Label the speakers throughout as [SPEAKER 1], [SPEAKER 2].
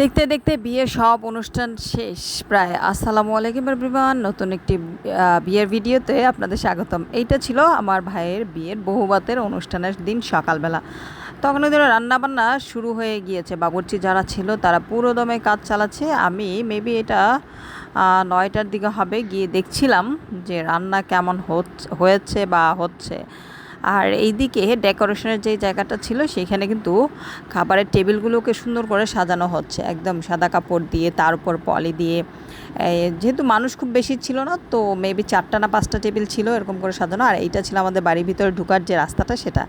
[SPEAKER 1] দেখতে দেখতে বিয়ের সব অনুষ্ঠান শেষ। প্রায়, আসসালামু আলাইকুম এভরিওয়ান নতুন একটি বিয়ের ভিডিওতে আপনাদের স্বাগতম। এইটা ছিল আমার ভাইয়ের বিয়ের বহুবাতের অনুষ্ঠানের দিন সকালবেলা। তখন ওদের রান্নাবান্না শুরু হয়ে গিয়েছে। বাবুর্চি যারা ছিল তারা পুরো দমে কাজ চালাচ্ছে। আমি মেবি এটা নয়টার দিকে হবে গিয়ে দেখছিলাম যে রান্না কেমন হচ্ছে হয়েছে বা হচ্ছে। আর এইদিকে ডেকোরেশনের যে জায়গাটা ছিল সেখানে কিন্তু খাবারের টেবিলগুলোকে সুন্দর করে সাজানো হচ্ছে। একদম সাদা কাপড় দিয়ে, তার উপর পলি দিয়ে। যেহেতু মানুষ খুব বেশি ছিল না, তো মেবি চারটা না পাঁচটা টেবিল ছিল এরকম করে সাজানো। আর এইটা ছিল আমাদের বাড়ির ভিতরে ঢুকার যে রাস্তাটা, সেটা।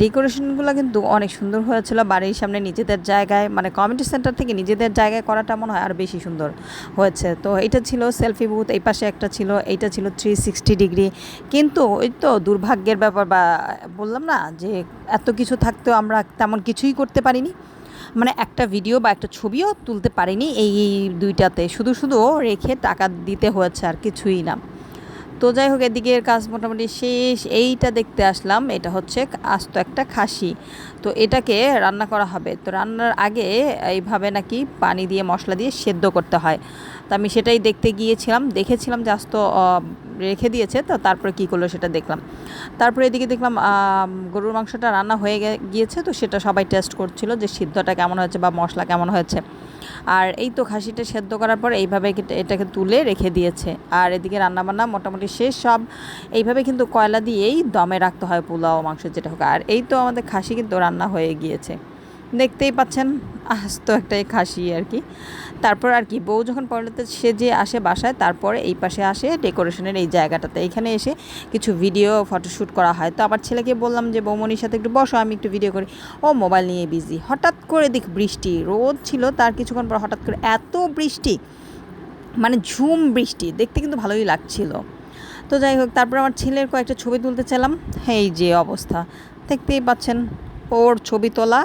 [SPEAKER 1] ডেকোরেশনগুলো কিন্তু অনেক সুন্দর হয়েছিল। বাড়ির সামনে নিজেদের জায়গায় মানে কমিউনিটি সেন্টার থেকে নিজেদের জায়গায় করাটা মনে হয় আর বেশি সুন্দর হয়েছে। তো এটা ছিল সেলফি বুথ এই পাশে একটা ছিল, এইটা ছিল থ্রি সিক্সটি ডিগ্রি কিন্তু ওই তো দুর্ভাগ্যের ব্যাপার বা বললাম না যে এত কিছু থাকতেও আমরা তেমন কিছুই করতে পারিনি। মানে একটা ভিডিও বা একটা ছবিও তুলতে পারিনি এই দুইটাতে। শুধু শুধু রেখে টাকা দিতে হয়েছে আর কিছুই না। তো যাই হোক, এদিকের কাজ মোটামুটি শেষ। এইটা দেখতে আসলাম, এটা হচ্ছে আস্ত একটা খাসি। তো এটাকে রান্না করা হবে। তো রান্নার আগে এইভাবে নাকি পানি দিয়ে, মশলা দিয়ে সেদ্ধ করতে হয়। তো আমি সেটাই দেখতে গিয়েছিলাম, দেখেছিলাম যে আস্ত রেখে দিয়েছে। তো তারপরে কী করল সেটা দেখলাম। তারপরে এদিকে দেখলাম গরুর মাংসটা রান্না হয়ে গিয়েছে। তো সেটা সবাই টেস্ট করছিল যে সিদ্ধটা কেমন হয়েছে বা মশলা কেমন হয়েছে। আর এই তো খাসিটা সেদ্ধ করার পর এইভাবে এটাকে তুলে রেখে দিয়েছে। আর এদিকে রান্নাবান্না মোটামুটি শেষ। সব এইভাবে কিন্তু কয়লা দিয়েই দমে রাখতে হয় পোলাও, মাংস, যেটা হোক। আর এই তো আমাদের খাসি কিন্তু রান্না হয়ে গিয়েছে। দেখতেই পাচ্ছেন, আস্ত একটা এই খাসি আর কি। তারপর আর কি, বউ যখন পড়াতে যে আসে বাসায়, তারপরে এই পাশে আসে ডেকোরেশনের এই জায়গাটাতে। এখানে এসে কিছু ভিডিও ফটোশ্যুট করা হয়। তো আবার ছেলেকে বললাম যে, বৌমনির সাথে একটু বসো, আমি একটু ভিডিও করি। ও মোবাইল নিয়ে বিজি। হঠাৎ করে দেখ, বৃষ্টি, রোদ ছিল তার কিছুক্ষণ পর হঠাৎ করে এত বৃষ্টি মানে ঝুম বৃষ্টি, দেখতে কিন্তু ভালোই লাগছিল। তো যাই হোক, তারপর আমার ছেলের কয়েকটা ছবি তুলতে চাইলাম। এই যে অবস্থা, দেখতেই পাচ্ছেন, ওর ছবি তোলা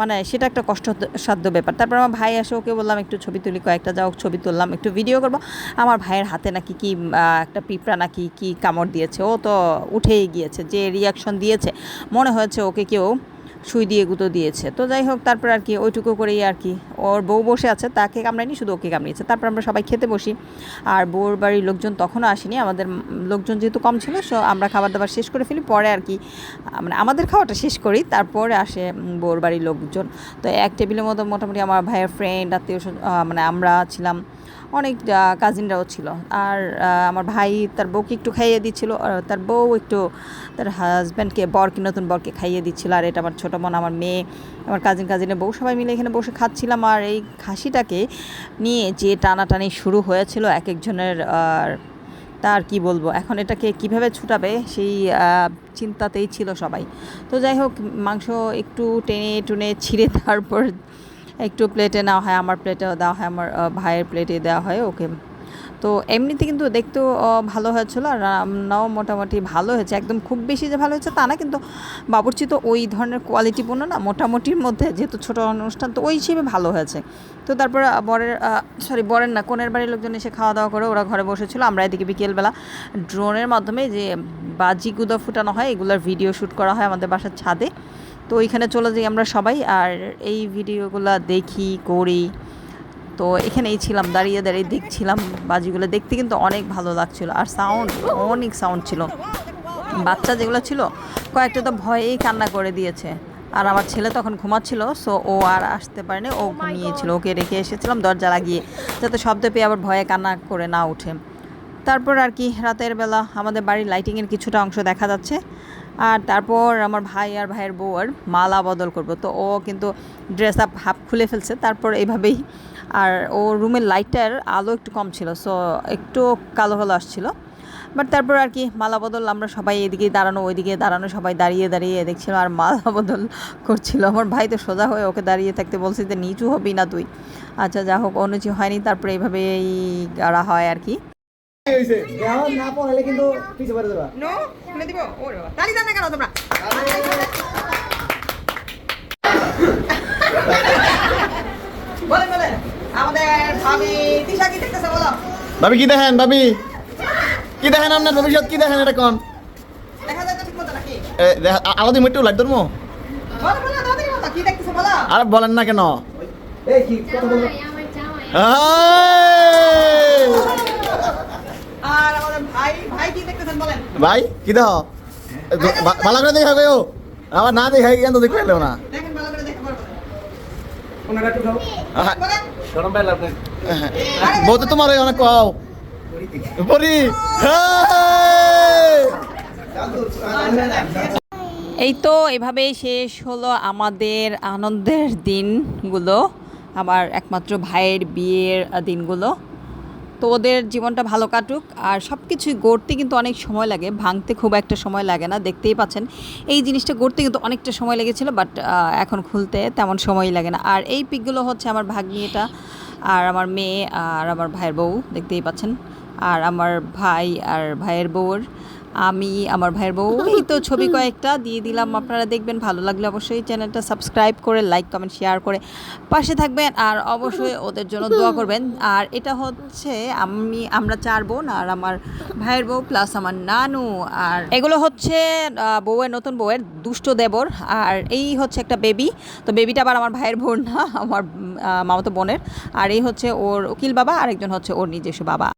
[SPEAKER 1] মানে সেটা একটা কষ্টসাধ্য ব্যাপার। তারপর আমার ভাই আসে, ওকে বললাম, একটু ছবি তুলি, কয়েকটা যাও, ছবি তুললাম, একটু ভিডিও করব। আমার ভাইয়ের হাতে নাকি কি একটা পিঁপড়া নাকি কি কামড় দিয়েছে, ও তো উঠেই গিয়েছে, যে রিয়াকশন দিয়েছে, মনে হয়েছে ওকে কেউ সুই দিয়ে গুঁতো দিয়েছে। তো যাই হোক, তারপর আর কি ওইটুকু করেই আর কি ওর বউ বসে আছে, তাকে কামড়ায়নি, শুধু ওকে কামড়িয়েছে। তারপর আমরা সবাই খেতে বসি। আর বউর বাড়ির লোকজন তখনও আসেনি, আমাদের লোকজন যেহেতু কম ছিল, সো আমরা খাবার দাবার শেষ করে ফেলি, পরে আর কি মানে আমাদের খাওয়াটা শেষ করি, তারপরে আসে বউর বাড়ির লোকজন। তো এক টেবিলের মতো মোটামুটি আমার ভাইয়ের ফ্রেন্ড আত্মীয় মানে আমরা ছিলাম অনেক কাজিনরাও ছিল। আর আমার ভাই তার বউকে একটু খাইয়ে দিচ্ছিল তার বউ একটু তার হাজব্যান্ডকে বরকে, নতুন বরকে খাইয়ে দিচ্ছিল। আর এটা আমার ছোটো বোন, আমার মেয়ে, আমার কাজিন কাজিনের বউ, সবাই মিলে এখানে বসে খাচ্ছিলাম। আর এই খাসিটাকে নিয়ে যে টানাটানি শুরু হয়েছিল এক একজনের, আর তার কি বলব, এখন এটাকে কীভাবে ছুটাবে সেই চিন্তাতেই ছিল সবাই। তো যাই হোক, মাংস একটু টেনে টুনে ছিঁড়ে তারপর একটু প্লেটে নেওয়া হয়, আমার প্লেটেও দেওয়া হয়, আমার ভাইয়ের প্লেটে দেওয়া হয়, ওকে। তো এমনিতে কিন্তু দেখতেও ভালো হয়েছিল আর রান্নাও মোটামুটি ভালো হয়েছে। একদম খুব বেশি যে ভালো হয়েছে তা না, কিন্তু বাবুর্চি তো ওই ধরনের কোয়ালিটিপূর্ণ না, মোটামুটির মধ্যে যেহেতু ছোটো অনুষ্ঠান, তো ওই হিসেবে ভালো হয়েছে। তো তারপর বরের সরি বরের না, কোনের বাড়ির লোকজন এসে খাওয়া দাওয়া করে, ওরা ঘরে বসেছিল। আমরা এদিকে বিকেলবেলা ড্রোনের মাধ্যমে যে বাজি গুদা ফুটানো হয়, এগুলোর ভিডিও শ্যুট করা হয় আমাদের বাসার ছাদে। তো ওইখানে চলে যাই আমরা সবাই, আর এই ভিডিওগুলো দেখি, করি। তো এখানেই ছিলাম, দাঁড়িয়ে দাঁড়িয়ে দেখছিলাম বাজিগুলো। দেখতে কিন্তু অনেক ভালো লাগছিল, আর সাউন্ড অনেক সাউন্ড ছিল। বাচ্চা যেগুলো ছিল, কয়েকটা তো ভয়েই কান্না করে দিয়েছে। আর আমার ছেলে তখন ঘুমাচ্ছিল সো ও আর আসতে পারেনি, ও ঘুমিয়েছিল। ওকে রেখে এসেছিলাম দরজা লাগিয়ে, যাতে শব্দ পেয়ে আবার ভয়ে কান্না করে না ওঠে। তারপর আর কি, রাতের বেলা আমাদের বাড়ির লাইটিংয়ের কিছুটা অংশ দেখা যাচ্ছে। আর তারপর আমার ভাই আর ভাইয়ের বউ আর মালা বদল করব। তো ও কিন্তু ড্রেস আপ হাফ খুলে ফেলছে, তারপর এইভাবেই। আর ও রুমের লাইটটার আলো একটু কম ছিল সো একটু কালো কালো আসছিল। বাট তারপর আর কি, মালা বদল আমরা সবাই এদিকে দাঁড়ানো, ওইদিকে দাঁড়ানো, সবাই দাঁড়িয়ে দাঁড়িয়ে দেখছিল আর মালা বদল করছিল। আমার ভাই তো সোজা হয়ে ওকে দাঁড়িয়ে থাকতে বলছি যে, নিচু হবি না তুই? আচ্ছা যা হোক, অনুচি হয়নি, তারপরে এইভাবেই গাড়া হয় আর কি।
[SPEAKER 2] না পড়ালে কিন্তু পিছিয়ে পড়ে দেবা
[SPEAKER 1] নো খুলে দিব। ওরে বাবা তালি জানে কেন তোমরা? বলে বলে আমাদের ভাবি তিশা কি দেখতেছে বলো?
[SPEAKER 2] ভাবি কি দেখেন ভাবি? কি দেখেন আপনার ভবিষ্যৎ? কি দেখেন এটা কোন?
[SPEAKER 1] দেখা যায় তো ঠিক মতো নাকি?
[SPEAKER 2] আলাদি মিট্টু লাইট ধরবো?
[SPEAKER 1] বলো বলো দাদি মতো কি দেখতেছে বলো?
[SPEAKER 2] আর বলেন না কেন? এই কি কথা বলো
[SPEAKER 3] জামাই আমার জামাই
[SPEAKER 2] এই!
[SPEAKER 1] আর আমাদের ভাই ভাই কি দেখতেছেন বলেন?
[SPEAKER 2] ভাই কি দাও ভালো করে দেখা গো আবার না দেখা কেন তো দেখতে না।
[SPEAKER 1] দেখেন ভালো করে
[SPEAKER 4] না
[SPEAKER 2] বলতে তোমার অনেক কও। হেই!
[SPEAKER 1] এই তো এভাবেই শেষ হলো আমাদের আনন্দের দিনগুলো আমার একমাত্র ভাইয়ের বিয়ের দিনগুলো। তো ওদের জীবনটা ভালো কাটুক। আর সব কিছুই গড়তে কিন্তু অনেক সময় লাগে। ভাঙতে খুব একটা সময় লাগে না, দেখতেই পাচ্ছেন। এই জিনিসটা গড়তে কিন্তু অনেকটা সময় লেগেছিল, বাট এখন খুলতে তেমন সময়ই লাগে না। আর এই পিকগুলো হচ্ছে আমার ভাগ্নিটা, আর আমার মেয়ে, আর আমার ভাইয়ের বউ, দেখতেই পাচ্ছেন। আর আমার ভাই, আর ভাইয়ের বউর আমি আমার ভাইয়ের বউ এই তো ছবি কয়েকটা দিয়ে দিলাম। আপনারা দেখবেন ভালো লাগলে অবশ্যই চ্যানেলটা সাবস্ক্রাইব করে লাইক কমেন্ট শেয়ার করে পাশে থাকবেন আর অবশ্যই ওদের জন্য দোয়া করবেন। আর এটা হচ্ছে আমি আমরা চার বোন আর আমার ভাইয়ের বউ প্লাস আমার নানু। আর এগুলো হচ্ছে বউয়ের নতুন বউয়ের দুষ্ট দেবর। আর এই হচ্ছে একটা বেবি তো বেবিটা আবার আমার ভাইয়ের বোন না আমার মামাতো বোনের। আর এই হচ্ছে ওর উকিল বাবা আরেকজন হচ্ছে ওর নিজস্ব বাবা।